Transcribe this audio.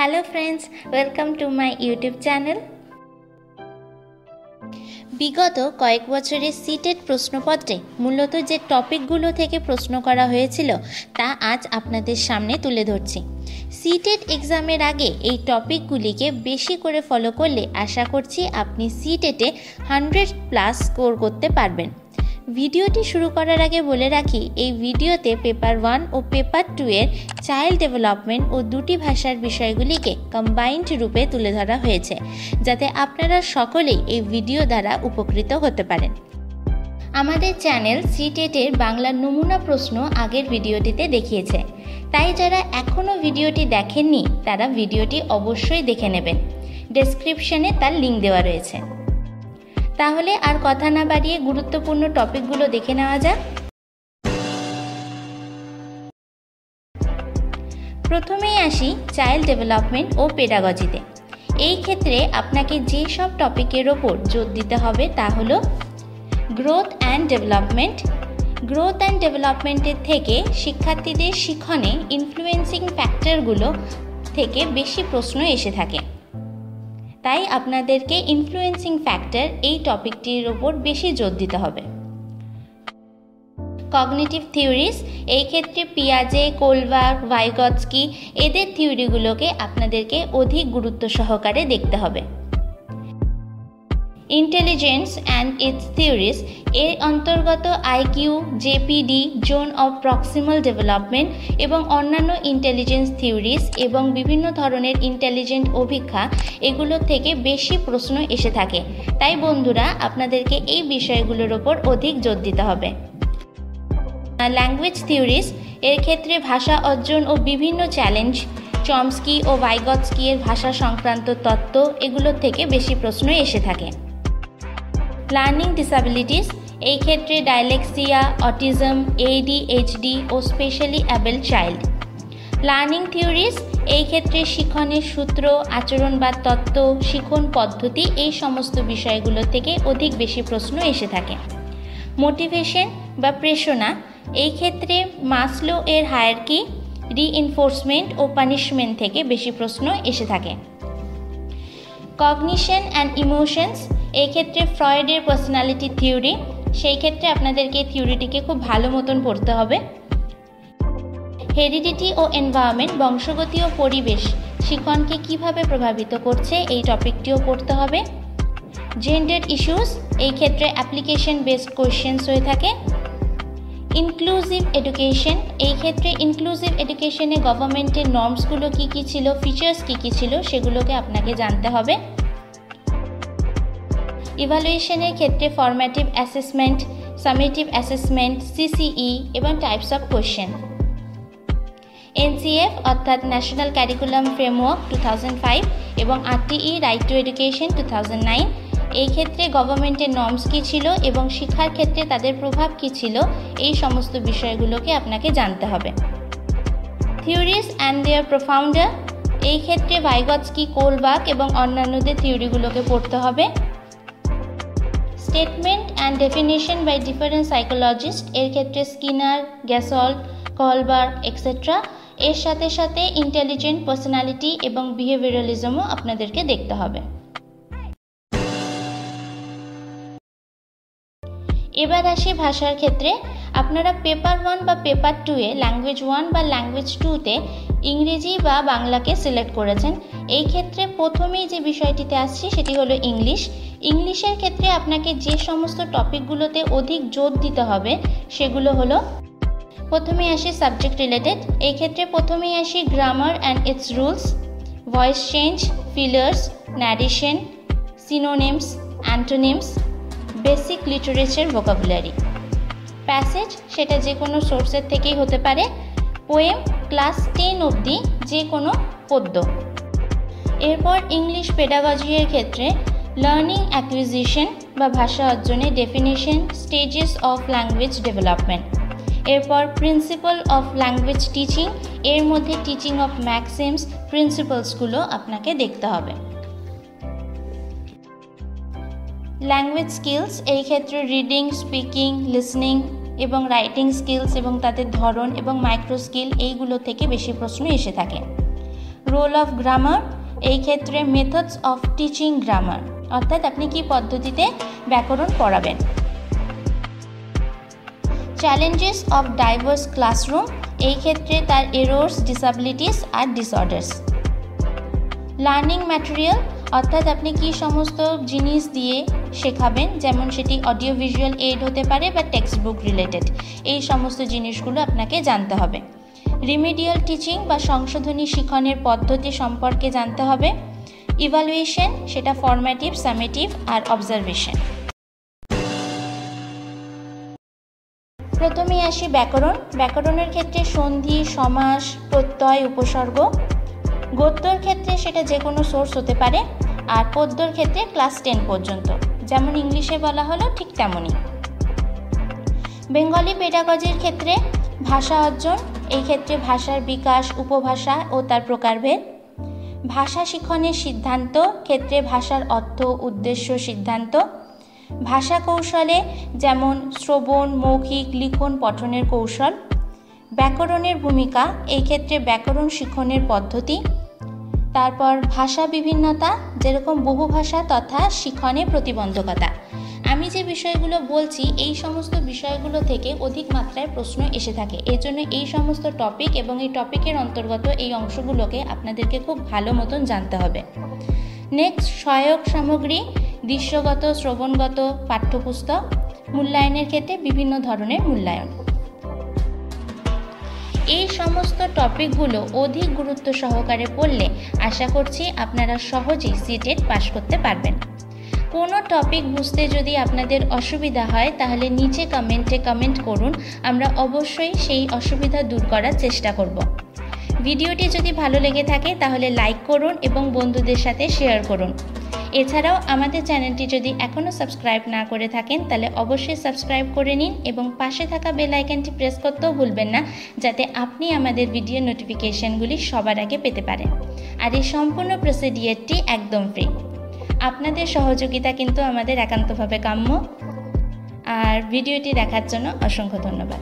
Hello friends welcome to my YouTube channel বিগত কয়েক বছরের সিটেড প্রশ্নপত্রে মূলত যে টপিকগুলো থেকে প্রশ্ন করা হয়েছিল তা আজ আপনাদের সামনে তুলে ধরছি। সিটেড এক্সামের আগে এই টপিকগুলিকে বেশি করে ফলো করলে আশা করছি আপনি সিটেটে হান্ড্রেড প্লাস স্কোর করতে পারবেন। ভিডিওটি শুরু করার আগে বলে রাখি, এই ভিডিওতে পেপার ওয়ান ও পেপার টু এর চাইল্ড ডেভেলপমেন্ট ও দুটি ভাষার বিষয়গুলিকে কম্বাইন্ড রূপে তুলে ধরা হয়েছে, যাতে আপনারা সকলেই এই ভিডিও দ্বারা উপকৃত হতে পারেন। আমাদের চ্যানেল সিটেটের বাংলা নমুনা প্রশ্ন আগের ভিডিওটিতে দেখিয়েছে। তাই যারা এখনও ভিডিওটি দেখেননি, তারা ভিডিওটি অবশ্যই দেখে নেবেন। ডেসক্রিপশনে তার লিঙ্ক দেওয়া রয়েছে। তাহলে আর কথা না বাড়িয়ে গুরুত্বপূর্ণ টপিকগুলো দেখে নেওয়া যাক। প্রথমেই আসি চাইল্ড ডেভেলপমেন্ট ও পেডাগজিতে। এই ক্ষেত্রে আপনাকে যে সব টপিকের ওপর জোর দিতে হবে তা হলো growth and development. Growth and ডেভেলপমেন্টের থেকে শিক্ষার্থীদের শিখনে ইনফ্লুয়েন্সিং ফ্যাক্টরগুলো থেকে বেশি প্রশ্ন এসে থাকে। তাই আপনাদেরকে ইনফ্লুয়েন্সিং ফ্যাক্টর এই টপিকটির ওপর বেশি জোর দিতে হবে। কগনিটিভ থিওরিস এই ক্ষেত্রে পিয়াজে কোলবার ভাইগৎস্কি এদের থিওরিগুলোকে আপনাদেরকে অধিক গুরুত্ব সহকারে দেখতে হবে। ইন্টেলিজেন্স অ্যান্ড ইটস থিওরিস এর অন্তর্গত IQ ZPD zone of proximal development এবং অন্যান্য ইন্টেলিজেন্স থিওরিস এবং বিভিন্ন ধরনের ইন্টেলিজেন্ট অভিক্ষা এগুলো থেকে বেশি প্রশ্ন এসে থাকে। তাই বন্ধুরা, আপনাদেরকে এই বিষয়গুলোর ওপর অধিক জোর দিতে হবে। ল্যাঙ্গুয়েজ থিওরিস এর ক্ষেত্রে ভাষা অর্জন ও বিভিন্ন চ্যালেঞ্জ চমস্কি ও ভাইগৎস্কি এর ভাষা সংক্রান্ত তত্ত্ব এগুলোর থেকে বেশি প্রশ্ন এসে থাকে। লার্নিং ডিসাবিলিটিস এই ক্ষেত্রে ডাইলেক্সিয়া অটিজম এডিএইচডি ও specially abled child learning theories এই ক্ষেত্রে শিখনের সূত্র, আচরণ বা তত্ত্ব, শিখন পদ্ধতি, এই সমস্ত বিষয়গুলো থেকে অধিক বেশি প্রশ্ন এসে থাকে। মোটিভেশন বা প্রেষণা এই ক্ষেত্রে মাসলো এর হায়ারকি রিইনফোর্সমেন্ট ও পানিশমেন্ট থেকে বেশি প্রশ্ন এসে থাকে। কগনিশন অ্যান্ড ইমোশনস এই ক্ষেত্রে ফ্রয়েডের পার্সোনালিটি থিওরি সেই ক্ষেত্রে আপনাদেরকে থিওরিটিকে খুব ভালো মতন পড়তে হবে। হেরিডিটি ও এনভায়রনমেন্ট বংশগতি ও পরিবেশ, শিখনকে কীভাবে প্রভাবিত করছে এই টপিকটিও পড়তে হবে। জেন্ডার ইস্যুস এই ক্ষেত্রে অ্যাপ্লিকেশন বেসড কোয়েশ্চেন্স হয়ে থাকে। ইনক্লুসিভ এডুকেশন এই ক্ষেত্রে ইনক্লুসিভ এডুকেশনে গভর্নমেন্টের নর্মসগুলো কী কী ছিল ফিচার্স কী কী ছিল, সেগুলোকে আপনাকে জানতে হবে। ইভালুয়েশনের ক্ষেত্রে formative assessment summative assessment CCE এবং টাইপস অফ কোয়েশ্চেন এনসিএফ অর্থাৎ ন্যাশনাল ক্যারিকুলাম ফ্রেমওয়ার্ক টু এবং RTE right to education two এই ক্ষেত্রে গভর্নমেন্টের নর্মস কী ছিল এবং শিক্ষার ক্ষেত্রে তাদের প্রভাব কী ছিল, এই সমস্ত বিষয়গুলোকে আপনাকে জানতে হবে। থিওরিস অ্যান্ড দেয়ার প্রোফাউন্ডার এই ক্ষেত্রে ভাইগৎস্কি কোলবাক এবং অন্যান্যদের থিওরিগুলোকে পড়তে হবে। Statement and definition by different psychologist এর ক্ষেত্রে স্কিনার, গ্যাসল কলবার্গ এক্সেট্রা এর সাথে সাথে ইন্টেলিজেন্ট পার্সোনালিটি এবং বিহেভিয়ারালিজমও আপনাদেরকে দেখতে হবে। এবার আসি ভাষার ক্ষেত্রে। আপনারা পেপার ওয়ান বা পেপার টুয়ে ল্যাঙ্গুয়েজ ওয়ান বা ল্যাঙ্গুয়েজ টুতে ইংরেজি বা বাংলাকে সিলেক্ট করেছেন। এই ক্ষেত্রে প্রথমেই যে বিষয়টিতে আসছি সেটি হলো ইংলিশ ইংলিশের ক্ষেত্রে আপনাকে যে সমস্ত টপিকগুলোতে অধিক জোর দিতে হবে, সেগুলো হলো প্রথমে আসি সাবজেক্ট রিলেটেড এই ক্ষেত্রে প্রথমেই আসি grammar and its rules voice change fillers narration synonyms antonyms basic literature vocabulary passage সেটা যে কোনো সোর্সের থেকেই হতে পারে। পোয়েম ক্লাস টেন অবধি যে কোনো পদ্য। এরপর ইংলিশ পেডাগজির ক্ষেত্রে লার্নিং অ্যাকুইজিশন বা ভাষা অর্জনের definition stages of language development এরপর প্রিন্সিপাল অফ ল্যাঙ্গুয়েজ টিচিং এর মধ্যে টিচিং অফ ম্যাক্সিমস প্রিন্সিপালসগুলো আপনাকে দেখতে হবে। ল্যাঙ্গুয়েজ স্কিলস এই ক্ষেত্রে রিডিং স্পিকিং লিসনিং এবং রাইটিং স্কিলস এবং তাদের ধরন এবং মাইক্রো স্কিল এইগুলো থেকে বেশি প্রশ্ন এসে থাকে। রোল অফ গ্রামার এই ক্ষেত্রে মেথডস অফ টিচিং গ্রামার অর্থাৎ আপনি কি পদ্ধতিতে ব্যাকরণ পড়াবেন? চ্যালেঞ্জেস অফ ডাইভার্স ক্লাসরুম এই ক্ষেত্রে তার এরোর্স ডিসাবিলিটিস আর ডিসঅর্ডার্স লার্নিং ম্যাটেরিয়াল অর্থাৎ আপনি কি সমস্ত জিনিস দিয়ে শেখাবেন? যেমন সেটি অডিও ভিজুয়াল এইড হতে পারে বা টেক্সট বুক রিলেটেড এই সমস্ত জিনিসগুলো আপনাকে জানতে হবে। রিমিডিয়াল টিচিং বা সংশোধনী শিখনের পদ্ধতি সম্পর্কে জানতে হবে। ইভালুয়েশন সেটা ফর্ম্যাটিভ সামেটিভ আর অবজারভেশন প্রথমেই আসি ব্যাকরণ। ব্যাকরণের ক্ষেত্রে সন্ধি, সমাস, প্রত্যয়, উপসর্গ। গদ্যর ক্ষেত্রে সেটা যে কোনো সোর্স হতে পারে, আর পদ্যর ক্ষেত্রে ক্লাস টেন পর্যন্ত। যেমন ইংলিশে বলা হলো ঠিক তেমনই। বেঙ্গলি পেডাগজির ক্ষেত্রে ভাষা অর্জন, এই ক্ষেত্রে ভাষার বিকাশ, উপভাষা ও তার প্রকারভেদ। ভাষা শিক্ষণের সিদ্ধান্ত, ক্ষেত্রে ভাষার অর্থ, উদ্দেশ্য, সিদ্ধান্ত। ভাষা কৌশলে যেমন শ্রবণ, মৌখিক, লিখন, পঠনের কৌশল। ব্যাকরণের ভূমিকা, এই ক্ষেত্রে ব্যাকরণ শিক্ষণের পদ্ধতি। তারপর ভাষা বিভিন্নতা, যেরকম বহু ভাষা তথা শিখনে প্রতিবন্ধকতা। আমি যে বিষয়গুলো বলছি, এই সমস্ত বিষয়গুলো থেকে অধিক মাত্রায় প্রশ্ন এসে থাকে। এর জন্য এই সমস্ত টপিক এবং এই টপিকের অন্তর্গত এই অংশগুলোকে আপনাদেরকে খুব ভালো মতন জানতে হবে। নেক্সট সহায়ক সামগ্রী, দৃশ্যগত, শ্রবণগত, পাঠ্যপুস্তক, মূল্যায়নের ক্ষেত্রে বিভিন্ন ধরনের মূল্যায়ন। এই সমস্ত টপিকগুলো অধিক গুরুত্ব সহকারে পড়লে আশা করছি আপনারা সহজেই সিটেট পাশ করতে পারবেন। কোনো টপিক বুঝতে যদি আপনাদের অসুবিধা হয়, তাহলে নিচে কমেন্টে কমেন্ট করুন। আমরা অবশ্যই সেই অসুবিধা দূর করার চেষ্টা করব। ভিডিওটি যদি ভালো লেগে থাকে, তাহলে লাইক করুন এবং বন্ধুদের সাথে শেয়ার করুন। এছাড়াও আমাদের চ্যানেলটি যদি এখনও সাবস্ক্রাইব না করে থাকেন, তাহলে অবশ্যই সাবস্ক্রাইব করে নিন এবং পাশে থাকা বেল আইকনটি প্রেস করতেও ভুলবেন না, যাতে আপনি আমাদের ভিডিও নোটিফিকেশনগুলি সবার আগে পেতে পারেন। আর এই সম্পূর্ণ প্রসিডিয়ারটি একদম ফ্রি আপনাদের সহযোগিতা কিন্তু আমাদের একান্তভাবে কাম্য। আর ভিডিওটি দেখার জন্য অসংখ্য ধন্যবাদ।